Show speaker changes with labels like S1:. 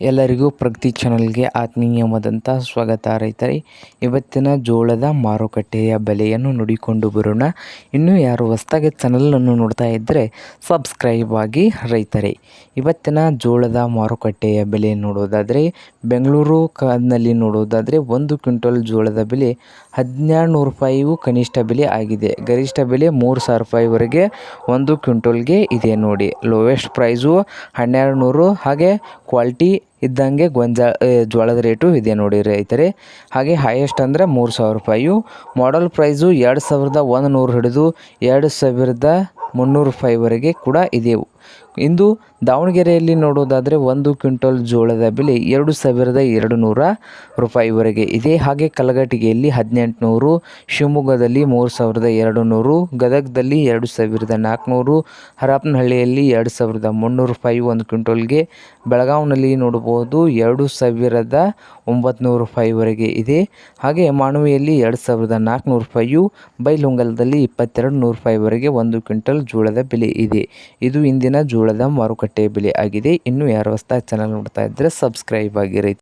S1: ಎಲ್ಲರಿಗೂ ಪ್ರಗತಿ ಚಾನಲ್ಗೆ ಆತ್ಮೀಯವಾದಂಥ ಸ್ವಾಗತ ರೈತರೇ. ಇವತ್ತಿನ ಜೋಳದ ಮಾರುಕಟ್ಟೆಯ ಬೆಲೆಯನ್ನು ನೋಡಿಕೊಂಡು ಬರೋಣ. ಇನ್ನೂ ಯಾರು ಹೊಸದಾಗಿ ಚಾನಲನ್ನು ನೋಡ್ತಾ ಇದ್ದರೆ ಸಬ್ಸ್ಕ್ರೈಬ್ ಆಗಿ ರೈತರೇ. ಇವತ್ತಿನ ಜೋಳದ ಮಾರುಕಟ್ಟೆಯ ಬೆಲೆ ನೋಡೋದಾದರೆ, ಬೆಂಗಳೂರು ಕಾದ್ನಲ್ಲಿ ನೋಡೋದಾದರೆ ಒಂದು ಕ್ವಿಂಟಲ್ ಜೋಳದ ಬೆಲೆ ಹದಿನೇಳು ನೂರು ರೂಪಾಯಿಯು ಕನಿಷ್ಠ ಬೆಲೆ ಆಗಿದೆ. ಗರಿಷ್ಠ ಬೆಲೆ ಮೂರು ಸಾವಿರ ರೂಪಾಯಿವರೆಗೆ ಒಂದು ಕ್ವಿಂಟಲ್ಗೆ ಇದೆ ನೋಡಿ. ಲೋವೆಸ್ಟ್ ಪ್ರೈಸು ಹನ್ನೆರಡು ನೂರು ಹಾಗೆ ಕ್ವಾಲಿಟಿ ಇದ್ದಂಗೆ ಗೊಂಜಾ ಜೋಳದ ರೇಟು ಇದೆ ನೋಡಿ ರೈತರೇ. ಹಾಗೆ ಹೈಯೆಸ್ಟ್ ಅಂದರೆ ಮೂರು ಸಾವಿರ ರೂಪಾಯಿಯು. ಮಾಡಲ್ ಪ್ರೈಸು ಎರಡು ಸಾವಿರದ ಒಂದು ನೂರು ಹಿಡಿದು ಎರಡು ಸಾವಿರದ ಮುನ್ನೂರು ರೂಪಾಯಿವರೆಗೆ ಕೂಡ ಇದೆ ಇಂದು ದಾವಣಗೆರೆಯಲ್ಲಿ ನೋಡೋದಾದರೆ ಒಂದು ಕ್ವಿಂಟಲ್ ಜೋಳದ ಬೆಲೆ ಎರಡು ಸಾವಿರದ ಎರಡು ನೂರ ರೂಪಾಯಿವರೆಗೆ ಇದೆ. ಹಾಗೆ ಕಲಘಟಗಿಯಲ್ಲಿ ಹದಿನೆಂಟುನೂರು, ಶಿವಮೊಗ್ಗದಲ್ಲಿ ಮೂರು ಸಾವಿರದ ಎರಡು ನೂರು ಗದಗದಲ್ಲಿ ಎರಡು ಸಾವಿರದ ನಾಲ್ಕುನೂರು, ಹರಪನಹಳ್ಳಿಯಲ್ಲಿ ಎರಡು ಸಾವಿರದ ಮುನ್ನೂರು ರೂಪಾಯಿ ಒಂದು ಕ್ವಿಂಟಲ್ಗೆ. ಬೆಳಗಾವಿನಲ್ಲಿ ನೋಡಬಹುದು ಎರಡು ಸಾವಿರದ ಒಂಬತ್ತು ರೂಪಾಯಿವರೆಗೆ ಇದೆ. ಹಾಗೆ ಮಾನವಿಯಲ್ಲಿ ಎರಡು ಸಾವಿರದ ನಾಲ್ಕುನೂರು ರೂಪಾಯಿಯು ಬೈಲುಂಗಲದಲ್ಲಿ ಇಪ್ಪತ್ತೆರಡು ನೂರು ರೂಪಾಯಿವರೆಗೆ ಒಂದು ಕ್ವಿಂಟಲ್ ಜೋಳದ ಬೆಲೆ ಇದೆ. ಇದು ಇಂದಿನ ಜೋಳದ ಮಾರುಕಟ್ಟೆ ಬೆಲೆ ಆಗಿದೆ. ಇನ್ನು ಯಾರು ಹೊಸ್ದಾಗಿ ಚಾನಲ್ ನೋಡ್ತಾ ಇದ್ದರೆ ಸಬ್ಸ್ಕ್ರೈಬ್ ಆಗಿ ರೈತ